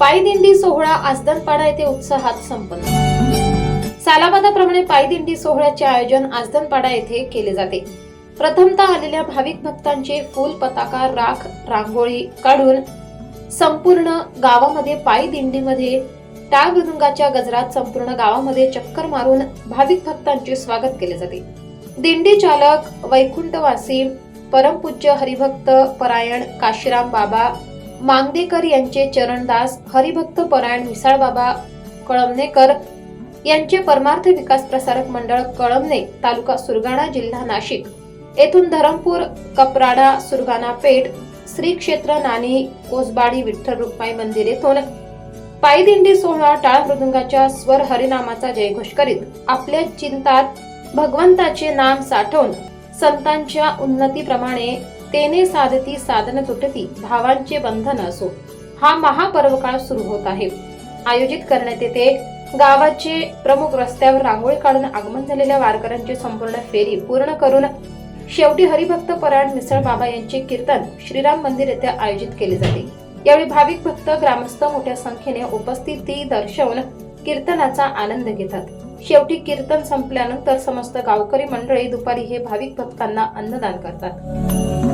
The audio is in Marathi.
पायदिंडी सोहळा आजदनपाडा येथे उत्साहात संपन्न. सालाबादाप्रमाणे पायदिंडी सोहळ्याचे आयोजन आजदनपाडा येथे केले जाते. प्रथमतः आलेल्या भाविक भक्तांचे फुल पताका राख रांगोळी काढून संपूर्ण गावामध्ये पायदिंडीमध्ये टाळ मृदुंगाच्या गजरात संपूर्ण गावामध्ये चक्कर मारून भाविक भक्तांचे स्वागत केले जाते. दिंडी चालक वैकुंठवासी परमपूज्य हरिभक्त परायण काशीराम बाबा मांगदेकर यांचे चरणदास हरिभक्त परायण मिसाळबाबा कळमनेकर यांचे परमार्थ विकास प्रसारक मंडळ कळमने तालुका सुरगाणा जिल्हा नाशिक. येथून धरमपूर कपराडा सुरगाणा पेठ श्री क्षेत्र नानी कोसबाडी विठ्ठल रुक्माई मंदिर येथून पायदिंडी सोहळा टाळ मृदुंगाच्या स्वर हरिनामाचा जयघोष करीत आपल्या चिंतात भगवंताचे नाम साठवून संतांच्या उन्नतीप्रमाणे तेने साधती साधन तुटती भावांचे बंधन असो. हा महापर्वकाळ सुरू होत आहे. आयोजित करण्यात येते गावाचे प्रमुख रस्त्यावर रांगोळी काढून आगमन झालेल्या वारकऱ्यांची संपूर्ण फेरी पूर्ण करून शेवटी हरिभक्त परायण मिसळ बाबा यांचे कीर्तन श्रीराम मंदिर येथे आयोजित केले जाते. यावेळी भाविक भक्त ग्रामस्थ मोठ्या संख्येने उपस्थिती दर्शवून कीर्तनाचा आनंद घेतात. शेवटी कीर्तन संपल्यानंतर समस्त गावकरी मंडळी दुपारी हे भाविक भक्तांना अन्नदान करतात.